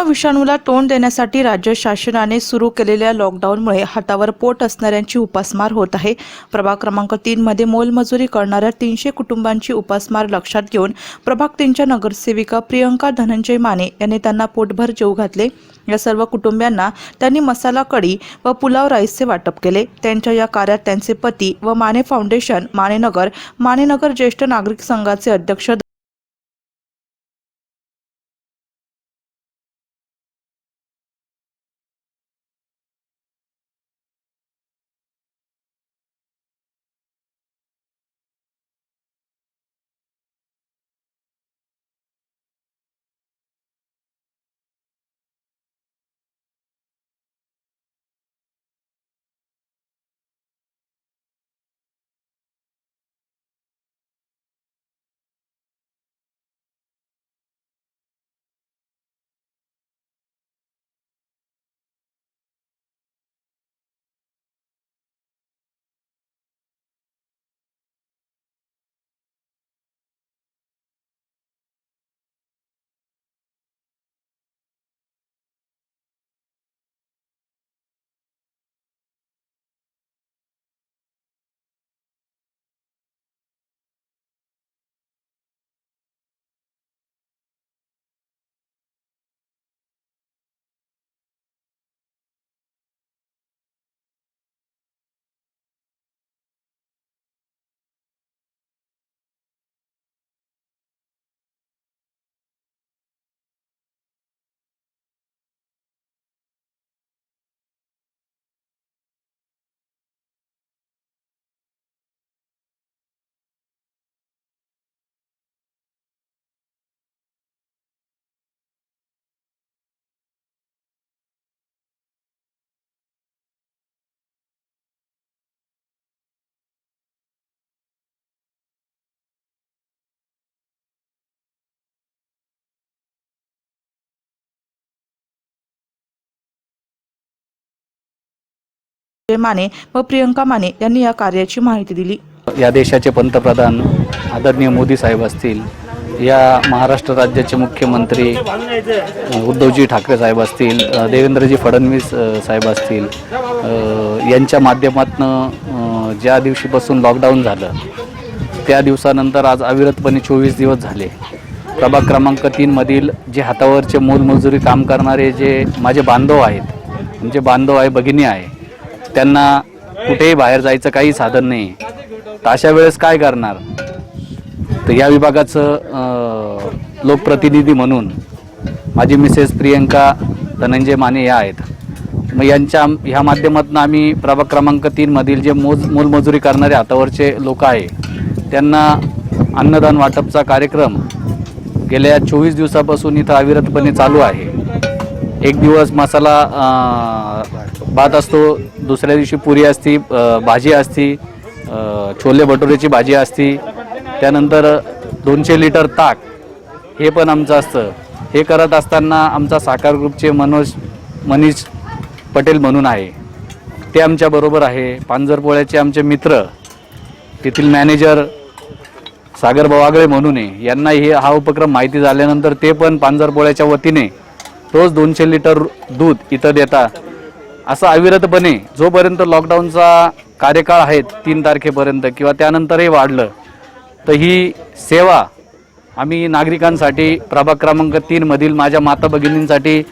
Corona विषाणूला तोंड देण्यासाठी राज्य शासनाने सुरू केलेल्या लॉकडाऊनमुळे हातावर पोट असणाऱ्यांची उपासमार होत आहे. प्रभाग क्रमांक तीनमध्ये मोलमजुरी करणाऱ्या तीनशे कुटुंबांची उपासमार लक्षात घेऊन प्रभाग तीनच्या नगरसेविका प्रियंका धनंजय माने यांनी त्यांना पोटभर जेव घातले. या सर्व कुटुंबियांना त्यांनी मसाला कढी व पुलाव राईसचे वाटप केले. त्यांच्या या कार्यात त्यांचे पती व माने फाउंडेशन मानेनगर मानेनगर ज्येष्ठ नागरिक संघाचे अध्यक्ष माने व प्रियंका माने यांनी या कार्याची माहिती दिली. या देशाचे पंतप्रधान आदरणीय मोदी साहेब असतील या महाराष्ट्र राज्याचे मुख्यमंत्री उद्धवजी ठाकरे साहेब असतील देवेंद्रजी फडणवीस साहेब असतील यांच्या माध्यमातून ज्या दिवशीपासून लॉकडाऊन झालं त्या दिवसानंतर आज अविरतपणे चोवीस दिवस झाले. प्रभाग क्रमांक तीनमधील जे हातावरचे मोलमजुरी काम करणारे जे माझे बांधव आहेत म्हणजे बांधव आहे भगिनी आहे त्यांना कुठेही बाहेर जायचं काही साधन नाही. तर अशा वेळेस काय करणार? तर या विभागाचं लोकप्रतिनिधी म्हणून माझी मिसेस प्रियंका धनंजय माने या आहेत. मग यांच्या ह्या माध्यमातून आम्ही प्रभाग क्रमांक तीनमधील जे मोज मोलमजुरी करणारे हातावरचे लोक आहे त्यांना अन्नदान वाटपचा कार्यक्रम गेल्या चोवीस दिवसापासून इथं अविरतपणे चालू आहे. एक दिवस मसाला भात असतो दुसऱ्या दिवशी पुरी असती भाजी असती छोले भटुरेची भाजी असती त्यानंतर दोनशे लिटर ताक हे पण आमचं असतं. हे करत असताना आमचा साकार ग्रुपचे मनोज मनीष पटेल म्हणून आहे. ते आमच्याबरोबर आहे. पांजरपोळ्याचे आमचे मित्र तेथील मॅनेजर सागर बवागळे म्हणून आहे. यांना हे हा उपक्रम माहिती झाल्यानंतर ते पण पांजरपोळ्याच्या वतीने रोज दोनशे लिटर दूध इथं देता असं अविरतपणे जोपर्यंत लॉकडाऊनचा कार्यकाळ आहे तीन तारखेपर्यंत किंवा त्यानंतरही वाढलं तर ही सेवा आम्ही नागरिकांसाठी प्रभाग क्रमांक तीनमधील माझ्या माता भगिनींसाठी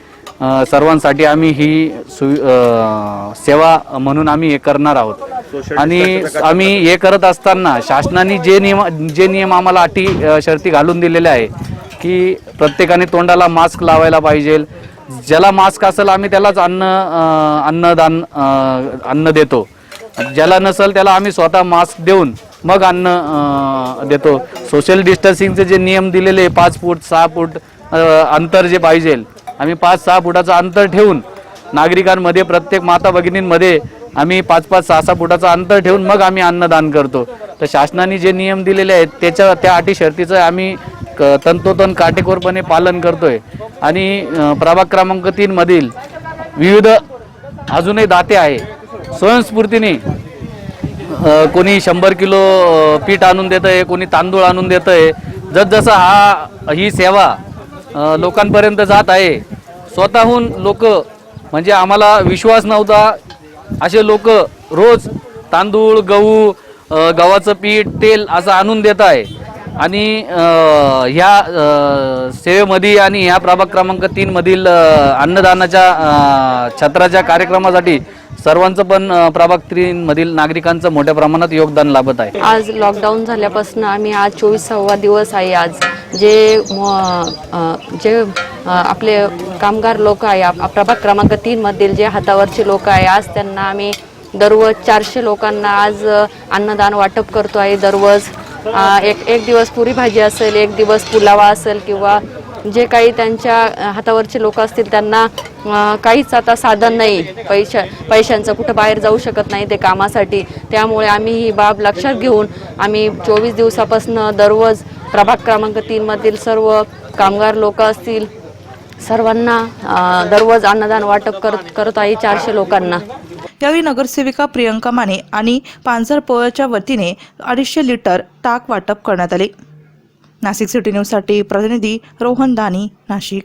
सर्वांसाठी आम्ही ही सु सेवा म्हणून आम्ही हे करणार आहोत. आणि आम्ही हे करत असताना शासनाने जे नियम जे नियम आम्हाला अटी शर्ती घालून दिलेले आहे की प्रत्येकाने तोंडाला मास्क लावायला पाहिजे ज्याला मास्क असेल आम्ही त्यालाच अन्न अन्नदान अन्न देतो. ज्याला नसेल त्याला आम्ही स्वतः मास्क देऊन मग अन्न देतो. सोशल डिस्टन्सिंगचे जे नियम दिलेले आहे, पाच फूट सहा फूट अंतर जे पाहिजे आम्ही पाच सहा फुटाचं अंतर ठेवून नागरिकांमध्ये प्रत्येक माता भगिनींमध्ये आम्ही पाच पाच सहा सहा फुटाचं अंतर ठेवून मग आम्ही अन्नदान करतो. तर शासनाने जे नियम दिलेले आहेत त्याच्या त्या अटी शर्तीचं आम्ही क- तंतोतंत काटेकोरपणे पालन करतोय. आणि प्रभाग क्रमांक तीनमधील विविध अजूनही दाते आहे. स्वयंस्फूर्तीने कोणी शंभर किलो पीठ आणून देतं आहे कोणी तांदूळ आणून देतं आहे जसजसं हा ही सेवा लोकांपर्यंत जात आहे स्वतःहून लोक म्हणजे आम्हाला विश्वास नव्हता. असे लोक रोज तांदूळ गहू गव्हाचं पीठ तेल असं आणून देत आहे. आणि ह्या सेवेमध्ये आणि ह्या प्रभाग क्रमांक तीनमधील अन्नदानाच्या छत्राच्या कार्यक्रमासाठी सर्वांचं पण प्रभाग तीनमधील नागरिकांचं मोठ्या प्रमाणात योगदान लाभत आहे. आज लॉकडाऊन झाल्यापासून आम्ही आज चोवीसावा दिवस आहे आज. जे जे आपले कामगार लोक आहे आप- प्रभाग क्रमांक तीनमधील जे हातावरचे लोक आहे आज त्यांना आम्ही दररोज चारशे लोकांना आज अन्नदान वाटप करतो आहे. दररोज एक एक दिवस पुरी भाजी असेल एक दिवस पुलावा असेल किंवा जे काही त्यांच्या हातावरचे लोक असतील त्यांना काहीच आता साधन नाही. पैशा पैशांचं कुठं बाहेर जाऊ शकत नाही ते कामासाठी. त्यामुळे आम्ही ही बाब लक्षात घेऊन आम्ही चोवीस दिवसापासून दररोज प्रभाग क्रमांक तीनमधील सर्व कामगार लोक असतील सर्वांना दररोज अन्नदान वाटप करत करत आहे चारशे लोकांना. यावेळी नगरसेविका प्रियंका माने आणि पांझरपोळच्या वतीने अडीचशे लिटर ताक वाटप करण्यात आले. नाशिक सिटी न्यूजसाठी प्रतिनिधी रोहन दानी नाशिक.